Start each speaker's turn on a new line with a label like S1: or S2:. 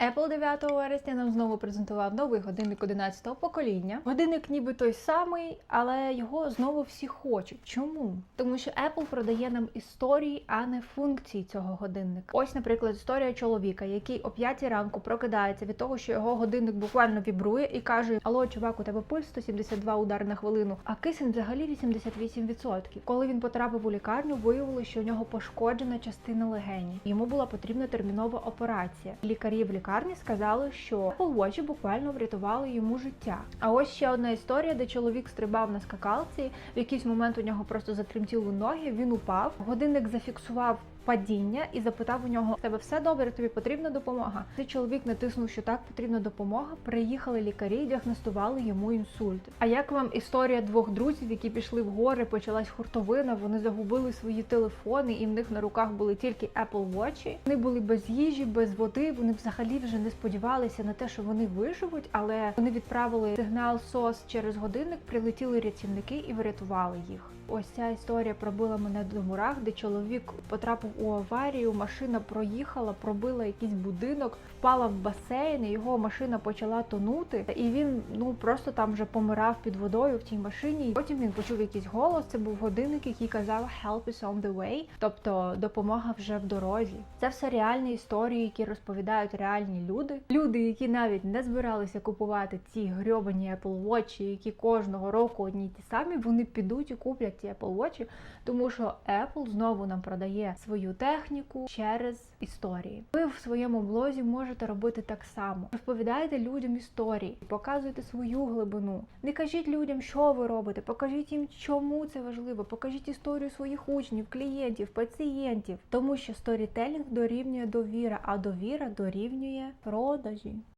S1: Apple 9 вересня нам знову презентував новий годинник 11-го покоління. Годинник ніби той самий, але його знову всі хочуть. Чому? Тому що Apple продає нам історії, а не функції цього годинника. Ось, наприклад, історія чоловіка, який о 5 ранку прокидається від того, що його годинник буквально вібрує і каже: Алло, чувак, у тебе пульс 172 удари на хвилину, а кисень взагалі 88%. Коли він потрапив у лікарню, виявилося, що у нього пошкоджена частина легені. Йому була потрібна термінова операція. Лікарі в лікарні сказали, що Apple буквально врятували йому життя. А ось ще одна історія, де чоловік стрибав на скакалці. В якийсь момент у нього просто затремтіли ноги. Він упав. Годинник зафіксував. Падіння і запитав у нього: «В тебе все добре, тобі потрібна допомога. Цей чоловік натиснув, що так потрібна допомога. Приїхали лікарі, і діагностували йому інсульт. А як вам історія двох друзів, які пішли в гори, почалась хуртовина, вони загубили свої телефони, і в них на руках були тільки Apple Watch. Вони були без їжі, без води. Вони взагалі вже не сподівалися на те, що вони виживуть, але вони відправили сигнал SOS через годинник. Прилетіли рятівники і врятували їх. Ось ця історія пробила мене до мурах, де чоловік потрапив у аварію. Машина проїхала, пробила якийсь будинок, впала в басейн. і Його машина почала тонути, і він ну просто там вже помирав під водою в тій машині. Потім він почув якийсь голос. Це був годинник, який казав «Help is on the way», тобто допомога вже в дорозі. Це все реальні історії, які розповідають реальні люди. Люди, які навіть не збиралися купувати ці грьобані Apple Watch, які кожного року одні ті самі, вони підуть і куплять ці Apple Watch, тому що Apple знову нам продає свою техніку через історії. Ви в своєму блозі можете робити так само. Розповідайте людям історії, показуйте свою глибину. Не кажіть людям, що ви робите, покажіть їм, чому це важливо. Покажіть історію своїх учнів, клієнтів, пацієнтів, тому що сторітелінг дорівнює довіра, а довіра дорівнює продажі.